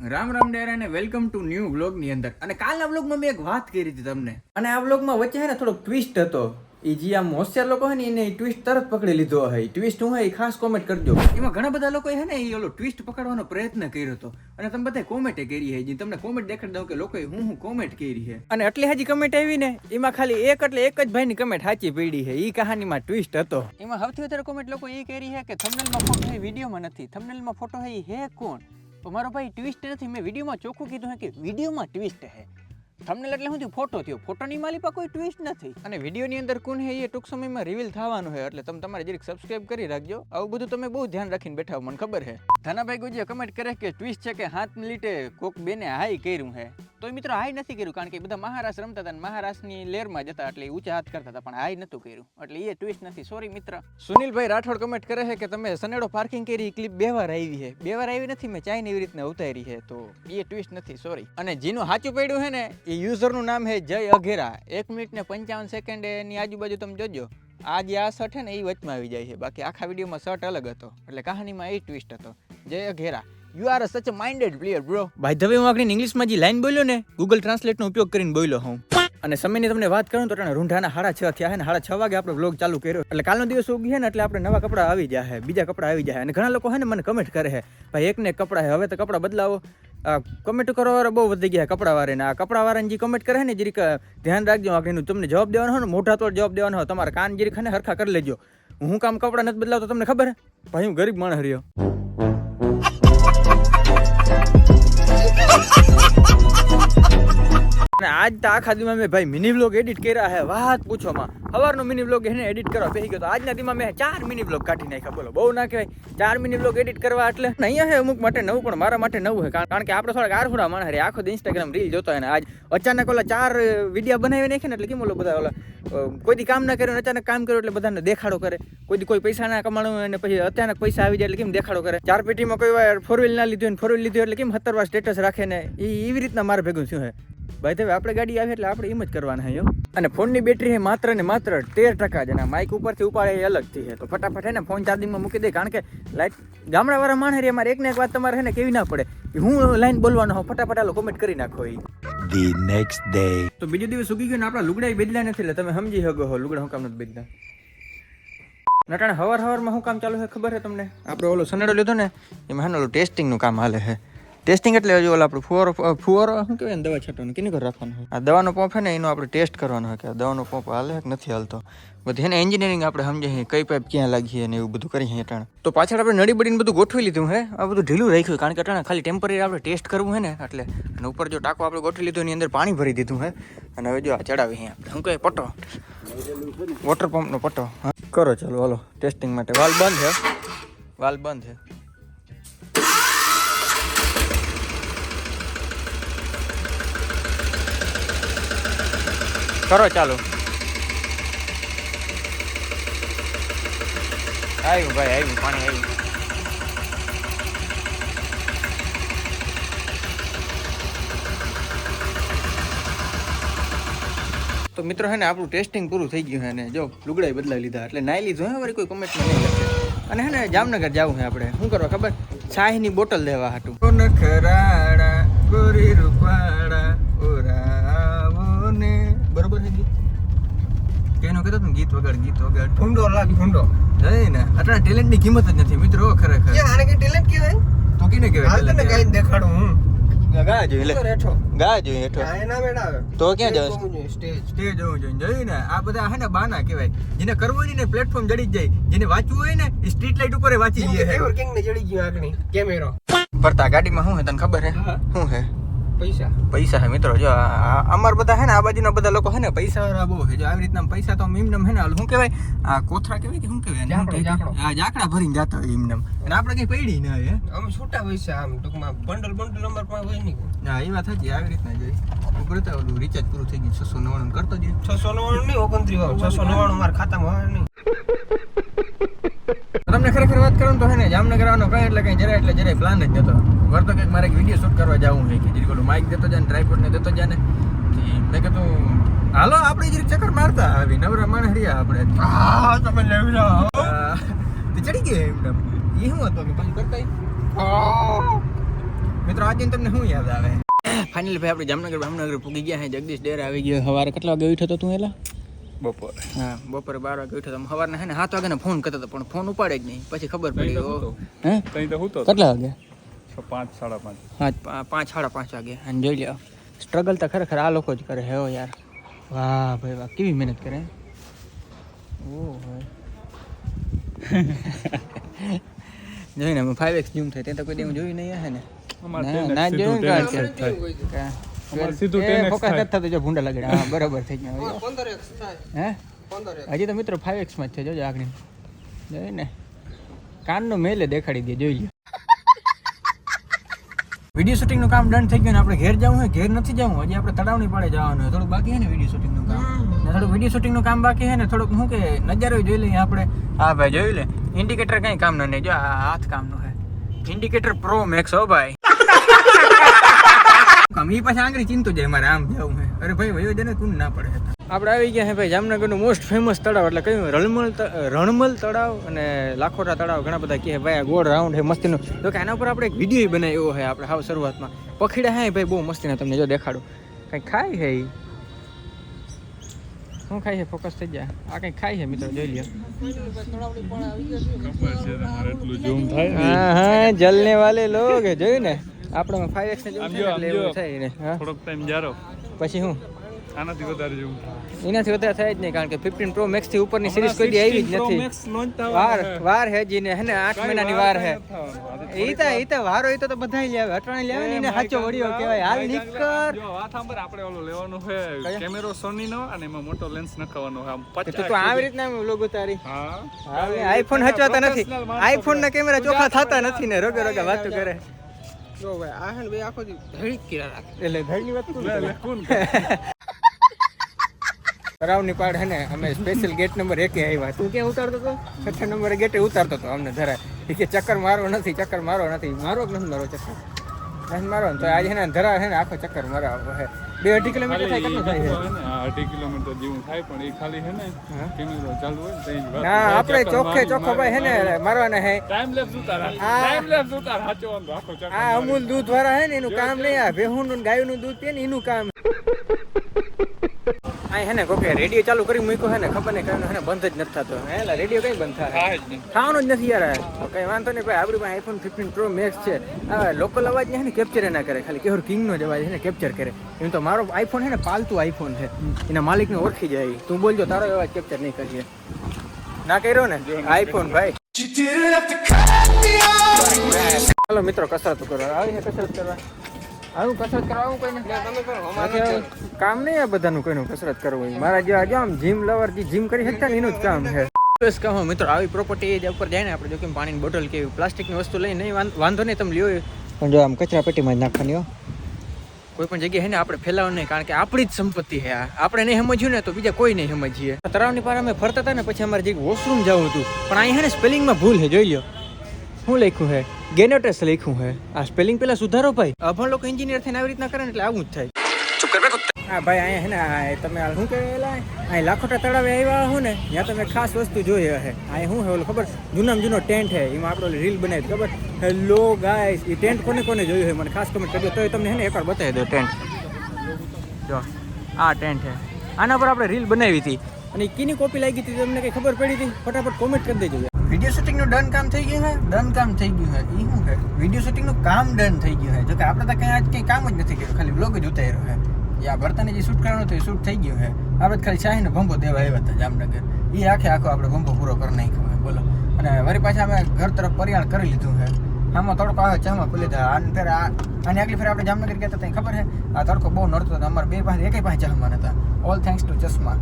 રામ રામ ડેર અને welcome to new વ્લોગની અંદર. અને કાલના વ્લોગમાં મેં એક વાત કરી હતી તમને. અને આ વ્લોગમાં વચ્ચે હે ને થોડોક ટ્વિસ્ટ હતો. એ જે આમ હોશિયાર લોકો હોય ને, એને ટ્વિસ્ટ તરત પકડી લીધો હોય ટ્વિસ્ટ હું હોય ખાસ કોમેન્ટ કરજો એમાં ઘણા બધા લોકો હે ને એ ઓલો ટ્વિસ્ટ પકડવાનો પ્રયત્ન કર્યો હતો. અને તમે બધા કોમેન્ટ કરી હે. જે તમને કોમેન્ટ દેખાડી દઉં કે લોકોએ હું હું કોમેન્ટ કરી હે. અને એટલી હજી કમેન્ટ આવી ને, એમાં ખાલી એક એટલે એક જ ભાઈની કમેન્ટ સાચી પડી હે. એ કહાનીમાં ટ્વિસ્ટ હતો. એમાં સૌથી વધારે કોમેન્ટ લોકો એ કરી હે કે થંબનેલમાં ફોટો હે વિડીયોમાં નથી. થંબનેલમાં ફોટો હે હે કોણ? તો મારો ભાઈ ટ્વિસ્ટ નથી મેં વિડીયોમાં ચોખ્ખું કીધું હે કે વિડીયોમાં ટ્વિસ્ટ હે થંબનેલ એટલે શું થયું? ફોટો થયો. ફોટોની માલિપા કોઈ ટ્વિસ્ટ નથી. અને વિડીયોની અંદર કોણ હે એ ટૂંક સમયમાં રિવીલ થવાનું છે એટલે તમે તમારે જરીક સબસ્ક્રાઇબ કરી રાખજો. આવું બધું તમે બહુ ધ્યાન રાખીને બેઠા મને ખબર છે. ધનાભાઈ ગુજે કમેન્ટ કરે કે ટ્વિસ્ટ છે કે હાથ મિનિટે કોક બેને હાઈ કર્યું છે. તો મિત્રો હાઈ નથી કર્યું, કારણ કે બધા મહારાષ્ટ્ર રમતા હતા મહારાષ્ટ્રની લેરમાં જતા એટલે ઊંચા હાથ કરતા હતા, પણ હાઈ નતું કર્યું. એટલે એ ટ્વિસ્ટ નથી. સોરી મિત્ર. સુનિલભાઈ રાઠોડ કમેન્ટ કરે છે કે તમે સનેડો પાર્કિંગ કરી ક્લિપ બે વાર આવી છે. બે વાર આવી નથી, મેં ચાઇન એવી રીતના ઉતારી છે, તો એ ટ્વિસ્ટ નથી સોરી અને જેનું સાચું પડ્યું છે ને, એ યુઝરનું નામ છે જય અઘેરા. એક મિનિટ ને પંચાવન સેકન્ડ એની આજુબાજુ તમે જોજો. આ જે આ શર્ટ છે ને, એ વચમાં આવી જાય છે. બાકી આખા વિડીયોમાં શર્ટ અલગ હતો. એટલે કહાનીમાં એ ટ્વિસ્ટ હતો. જય અઘેરા. યુ આર સચ અ માઇન્ડેડ પ્લેયર બ્રો ભાઈ ધવે હું આગળ ઇંગ્લિશમાં જે લાઈન બોલ્યો ને ગૂગલ ટ્રાન્સલેટનો ઉપયોગ કરીને બોલ્યો હું. અને સમયની તમને વાત કરું તો રૂંઢાના હાડા છ થયા છે ને હાડા છ વાગે આપણે બ્લોગ ચાલુ કર્યો. એટલે કાલનો દિવસ ઉગી છે ને એટલે આપણે નવા કપડાં આવી જાય છે બીજા કપડાં આવી જાય અને ઘણા લોકો છે ને મને કમેન્ટ કરે છે ભાઈ એક ને એક કપડાં છે હવે તો કપડાં બદલાવો. કમેન્ટ કરવાવાળા બહુ વધી ગયા કપડા વાળાને આ કપડા વાળાને જે કમેન્ટ કરે છે ને જરીક ધ્યાન રાખજો આગળનું તમને જવાબ દેવાનો હોય ને મોઢા તો જવાબ દેવાનો હોય તમારા કાન જરીક ને હરખા કરી લેજો. હું કામ કપડાં નથી બદલાવતો તમને ખબર ભાઈ હું ગરીબ માણસ રહ્યો. અને આજ તો આખા દીમાં મેં ભાઈ મિની બ્લોગ એડિટ કર્યા હે વાત પૂછો માં. સવારનો મિની બ્લોગ એને એડિટ કરવા બેસી ગયો તો આજના દીમાં મેં ચાર મિની બ્લોગ કાઢી નાખ્યા. બોલો, બહુ ના કહેવાય. ચાર મિની બ્લોગ એડિટ કરવા એટલે? અહીંયા હે અમુક માટે નવું, પણ મારા માટે નવું હોય કારણ કે આપણે થોડાક આરખુડા માણસ રે આખો ઇન્સ્ટાગ્રામ રીલ જોતો હોય ને આજ અચાનક ઓલા ચાર વિડીયા બનાવી નાખે ને એટલે કેમ ઓલો બધા ઓલા કોઈ કામ ના કર્યું અચાનક કામ કર્યું એટલે બધાને દેખાડો કરે. કોઈ દી કોઈ પૈસા ના કમાણું અને પછી અચાનક પૈસા આવી જાય એટલે કેમ દેખાડો કરે? ચાર પેટીમાં કોઈ વાર ફોર વ્હીલ ના લીધું ફોર વ્હીલ લીધું એટલે કેમ સત્તર વાર સ્ટેટસ રાખે ને? એ એવી રીતના મારે ભેગું થયું હે ભાઈ હવે આપણે ગાડી આવે એટલે આપણે એમ જ કરવાના છે અને ફોનની બેટરી હે માત્ર ને માત્ર તેર ટકા જ અને માઇક ઉપરથી ઉપાડે એ અલગથી છે તો ફટાફટ હે ને ફોન ચાર્જિંગમાં મૂકી દે કારણ કે લાઈટ ગામડાવાળા માણસ રે મારે એક ને એક વાત તમારે હે ને કેવી ના પડે. કે હું લાઈન બોલવાનો હોઉં ફટાફટ આલો કોમેન્ટ કરી નાખો એ ધી નેક્સ્ટ ડે તો બીજો દિવસ ઉગી ગયો ને આપણા લુગડા બદલા નથી એટલે તમે સમજી શકો હો લુગડા હું કામ નથી બદલા નટાણે હવાર હવારમાં શું કામ ચાલુ છે ખબર છે તમને? આપણે ઓલો સનેડો લીધો ને એમાં હે ઓલું ટેસ્ટિંગનું કામ હાલે છે ટેસ્ટિંગ એટલે હજુ આપણે ફુવારો ફુવારો શું કહેવાય દવા છાંટવાનું, કેની ઘર રાખવાનું આ દવાનો પંપ છે ને, એનો આપણે ટેસ્ટ કરવાનો હોય કે દવાનો પંપ હાલે કે નથી હાલતો? બધી એને એન્જિનિયરિંગ આપણે સમજે છે કઈ પાઇપ ક્યાં લાગી છે ને એવું બધું કરીએ છે અટાણે તો પાછળ આપણે નડી બડીને બધું ગોઠવી લીધું હે, આ બધું ઢીલું રાખ્યું, કારણ કે અટાણે ખાલી ટેમ્પરરી આપણે ટેસ્ટ કરવું હે ને, એટલે અને ઉપર જો ટાંકો આપણે ગોઠવી લીધું એની અંદર પાણી ભરી દીધું હે, અને હવે જો આ ચડાવી છે આપણે. શું કહે પટ્ટો વોટર પંપનો પટ્ટો હા. કરો ચાલો, હાલો ટેસ્ટિંગ માટે. વાલ બંધ છે વાલ બંધ છે કરો, ચાલુ. આવ્યું ભાઈ, આવ્યું, પાણી આવ્યું. તો મિત્રો હે ને, આપણું ટેસ્ટિંગ પૂરું થઈ ગયું હે ને, જો લુગડાઈ બદલાવી લીધા, એટલે નાઈ લીધું હે, વળી કોઈ કમેન્ટમાં નહીં લખે. અને હે ને, જામનગર જવું હે આપણે. શું કરવા ખબર? ચાયની બોટલ લેવા હતું નખરાડા કહેતો તું ગીત વગાડ ગીત વગાડ ઊંડો લાગ ઊંડો જઈ ને આટલા ટેલેન્ટની કિંમત જ નથી મિત્રો ખરેખર. કે આને કે ટેલેન્ટ કહેવાય? તો કિને હાલ કહેવાય તને talent? ગાઈને દેખાડું હું. ગા જોઈએ તો લે ગા જોઈએ હેઠો. આ એના મેળા આવે. તો ક્યાં જવું? સ્ટેજ. સ્ટેજ જોવું જોઈએ. જોયું ને આ બધા હે ને બાના કહેવાય. જેને કરવું હોય ને પ્લેટફોર્મ જડી જ જાય. જેને વાંચવું હોય ને એ સ્ટ્રીટ લાઇટ ઉપર વાંચી જાય કે લે કેવર કિંગ ને જડી ગયું આગળ કેમેરો. ફરતા ગાડીમાં શું હે તને ખબર હે? હા. શું હે? પૈસા. પૈસા હે મિત્રો જો અમાર બધા હે ને આ બાજુના બધા લોકો હે ને પૈસા વાળા બહુ છે. જો આવી રીતના પૈસા તો એમનેમ હે ને શું કહેવાય? આ કોથરા કહેવાય કે શું કહેવાય. આ જાકડા ભરીને જતા હોય એમનેમ. અને આપણે કઈ પડી ના હોય હે? આમ છૂટા પૈસા આમ ટૂંકમાં બંડલ બંડલ અમાર પાસે હોય નહીં. હા એ વાત હતી આવી રીતના જોઈ ઉપર તો ઓલું રિચાર્જ પૂરું થઈ ગયું છસો નવ્વાણું કરતો જ છસો નવ્વાણું નહીં ઓગણત્રીસ છસો નવ્વાણું મારા ખાતામાં હોય નહીં તમને ખરેખર વાત કરું તો હે ને જામનગર આવવાનો કઈ એટલે કઈ જરા એટલે જરાય પ્લાન જ નતો ઘર તો કંઈક મારે એક વીડિયો શૂટ કરવા જવું હોય કે જરીક ઓલું માઇક દેતો જાય ને ટ્રાયપોડ ને દેતો જાય ને. મેં કીધું હાલો આપણે જરીક ચક્કર મારતા. આવી નવરા માણ હરિયા આપણે. હા તમે લેવી તે ચડી ગયા એમ એ શું હતું? કે પછી કરતા? મિત્રો આજે તમને શું યાદ આવે? ફાઇનલી ભાઈ આપણે જામનગર જામનગર પૂગી ગયા હે. જગદીશ ડેર આવી ગયો. સવારે કેટલા વાગે ઉઠ્યો હતો તું એલા? બપોરે. હા બપોરે બાર વાગે ઉઠ્યો તો સવારના હે ને સાત વાગે ફોન કરતો હતો પણ ફોન ઉપાડે જ નહીં. પછી ખબર પડી ઓ, હે? તઈ તો હું કેટલા વાગે? પાંચ સાડા પાંચ. હા પા- પાંચ સાડા પાંચ વાગે. અને જોઈ લ્યો સ્ટ્રગલ તો ખરેખર આ લોકો જ કરે હે યાર. વાહ ભાઈ વાહ કેવી મહેનત કરે ઓ ભાઈ. જોઈને અમે ફાઈવ એક્સ જૂમ થાય તે તો કોઈ દેવું જોયું નહીં હે ને. ના, 10x ના સીધું જોયું 10x કારણ કે- થાય. કા- અમારે સીધું એ 10x થાય. નથી જો ભૂંડા લગડે હા બરાબર થઈ ગયો. હવે. પંદર એક્સ થાય. હે? હજી તો મિત્રો ફાઈવ એક્સમાં જ છે જોજો આગળ. જોઈ ને? કાનનો મેલે દેખાડી દે જોઈ લે વીડિયો શૂટિંગનું કામ ડન થઈ ગયું ને આપણે ઘેર જવું હોય ઘેર નથી જવું હજી આપણે તળાવની પાડે જવાનું હોય. થોડું બાકી છે ને વીડિયો શૂટિંગનું કામ? ને થોડુંક વીડિયો શૂટિંગનું કામ બાકી છે ને થોડુંક શું કે નજારો જોઈ લઈએ આપણે. હા ભાઈ જોઈ લે. ઇન્ડિકેટર કઈ કામ નહીં જો આ હાથ કામનું છે. ઇન્ડિકેટર પ્રો મેક્સ હો ભાઈ. કામ. ઈ પાછા આંગળી ચિંતો જાય મારે આમ જવું હે. અરે ભાઈ વયો જને તું ના પડે આપણે આવી ગયા હે ભાઈ જામનગરનું મોસ્ટ ફેમસ તળાવ એટલે કયું? રણમલ રણમલ તળાવ અને લાખોટા તળાવ ઘણા બધા કહે ભાઈ આ ગોળ રાઉન્ડ હે મસ્તીનું. તો કે આના ઉપર આપણે એક વીડિયો બનાવ્યો હે આપણે હાવ શરૂઆતમાં. પખીડા હે ભાઈ બહુ મસ્તીના તમને જો દેખાડું. કઈ ખાય હે ઈ? શું ખાય છે ફોકસ થઈ જાય આ કઈ ખાય છે મિત્રો? જોઈ લ્યો. હા હા જલને વાલે લોગ જોયું ને? આપણે ફાઈવ એક્સ ને એવું થાય ને થોડોક ટાઈમ જારો. પછી હું? આનાથી વધારે જોઉં એનાથી વધારે થાય જ નહીં કારણ કે ફિફ્ટીન પ્રો મેક્સથી ઉપરની સિરીઝ કોઈ આવી જ નથી. વાર. વાર હે જીને હે ને આઠ મહિનાની વાર હે. ઈ તો ઈ તો વારો ઈ તો તો બધાય લેવે આવે લેવે ને એને એ હાચો વડિયો કહેવાય. હાલ નીકળ. જો વાત સાંભળ, આપણે ઓલો લેવાનું હે કેમેરો સોની નો અને એમાં મોટો લેન્સ નખાવાનો હે આમ તો આવી રીતના લોગો તારી હા. આઈફોન હચવાતા નથી. આઈફોન ના કેમેરા ચોખા થતા નથી ને રોગે રોગે વાતો કરે. જો ભાઈ આ હે ભાઈ આખો દી ધડીક કર્યા રાખે એટલે ધડની વાત કોણ લે, કોણ કરે? પાડ હે ને અમે સ્પેશિયલ ગેટ નંબર એકે આવ્યા તું ક્યાં ઉતારતો હતો છઠ્ઠા નંબરે ગેટે ઉતારતો તો અમને ધરા કે ચક્કર મારો નથી ચક્કર મારો નથી. મારો નથી મારો ચક્કર? નથી મારો ને તો આજે ને ધરા છે ને આખો ચક્કર મારા હે બે અઢી કિલોમીટર થાય કેટલું થાય છે અઢી કિલોમીટર જેવું થાય પણ એ ખાલી હે ને. કેમેરો ચાલુ હોય તો વાત. ના આપણે ચોખ્ખે ચોખ્ખો ભાઈ હે ને મારવાના હે ટાઈમ લેપ્સ ઉતાર ટાઈમ લેપ્સ ઉતાર સાચો આખો ચક્કર આ. અમૂલ દૂધ વાળા હે ને એનું કામ નહીં આ ભેહું નું ગાયું નું દૂધ પીએ ને એનું કામ આ હે ને કોકે રેડિયો ચાલુ કરી મૂક્યો હે ને ખબર નહીં કયું હે ને બંધ જ નથી થતો. હે લા રેડિયો કઈ બંધ થાય? થાય જ ખાવાનું જ નથી યાર કઈ વાંધો નહીં ભાઈ આપણી પાસે આઈફોન ફિફ્ટીન પ્રો મેક્સ છે. આ લોકલ અવાજ ને ને કેપ્ચર ના કરે ખાલી કેવર કિંગ નો જ અવાજ હે ને કેપ્ચર કરે. એમ તો મારો આઈફોન હે ને પાલતુ આઈફોન છે. એના માલિકને ઓળખી જાય. તું બોલજો તારો અવાજ કેપ્ચર નહીં કરીએ ના કર્યો ને? આઈફોન ભાઈ. ચાલો મિત્રો કસરત કરવા આવીને કસરત કરવા. આવું કસરત કરાવું કોઈને નથી. કામ નહીં આ બધાનું કોઈનું કસરત કરવું હોય. મારા જેવા જો આમ જીમ લવર જે જીમ કરી શકતા ને એનું જ કામ છે. બસ કહો મિત્રો આવી પ્રોપર્ટી એ ઉપર જાય ને આપણે જો કે પાણીની બોટલ કે પ્લાસ્ટિકની વસ્તુ લઈ નહીં વાંધો નહીં તમે લ્યો પણ જો આમ કચરા પેટીમાં જ નાખવાની હો. કોઈ પણ જગ્યાએ ને આપણે ફેલાવ નહીં કારણ કે આપણી જ સંપત્તિ છે આ. આપણે નહીં સમજ્યું ને તો બીજા કોઈ નહીં સમજીએ. તળાવની પાર અમે ફરતા હતા ને પછી અમારે જે વોશરૂમ જવું હતું. પણ અહીંયા ને સ્પેલિંગમાં ભૂલ છે જોઈ લો શું લખ્યું છે ગેનેટસ લખ્યું છે આ સ્પેલિંગ પેલા સુધારો ભાઈ. અભણ લોકો એન્જિનિયર થઈને આવી રીતના કરે ને એટલે આવું જ થાય. હા ભાઈ અહીંયા હે ને આ તમે શું કહેલા? અહીં લાખોટા તળાવે આવ્યા હો ને ત્યાં તમે ખાસ વસ્તુ જોઈ હે અહીં શું હે ઓલું ખબર? જૂનામાં જૂનો ટેન્ટ છે એમાં આપણે રીલ બનાવી હતી, ખબર? હેલો ગાઈસ એ ટેન્ટ કોને કોને જોયું હે? મને ખાસ કમેન્ટ કરજો. તો તમને હે ને એકવાર બતાવી દો ટેન્ટ. જો આ ટેન્ટ છે આના પર આપણે રીલ બનાવી હતી. અને ઈ કીની કોપી લાગી હતી તમને કંઈ ખબર પડી હતી? ફટાફટ કોમેન્ટ કરી દેજો. વીડિયો શૂટિંગનું ડન કામ થઈ ગયું છે ડન કામ થઈ ગયું છે એ શું છે વીડિયો શૂટિંગનું કામ ડન થઈ ગયું છે જો કે આપણે તો કંઈ આજ કંઈ કામ જ નથી કર્યું. ખાલી બ્લોગ જ ઉતાર્યો છે એ આ ભરતાને જે શૂટ કરવાનું હતું એ શૂટ થઈ ગયું છે આપણે તો ખાલી શાહીને ભંભો દેવા આવ્યા હતા જામનગર. એ આખે આખો આપણે ભંભો પૂરો કરી નાખ્યો છે બોલો. અને વળી પાછા અમે ઘર તરફ પરિયાણ કરી લીધું છે આમાં તડકો આવે ચામાં પી લીધા આને ફેર આ આની આગલી ફેર આપણે જામનગર ગયા હતા તને ખબર છે આ તડકો બહુ નડતો હતો. અમારે બે પાસે એકેય પાસે ચામાં નતા ઓલ થેન્ક્સ ટુ ચશ્મા.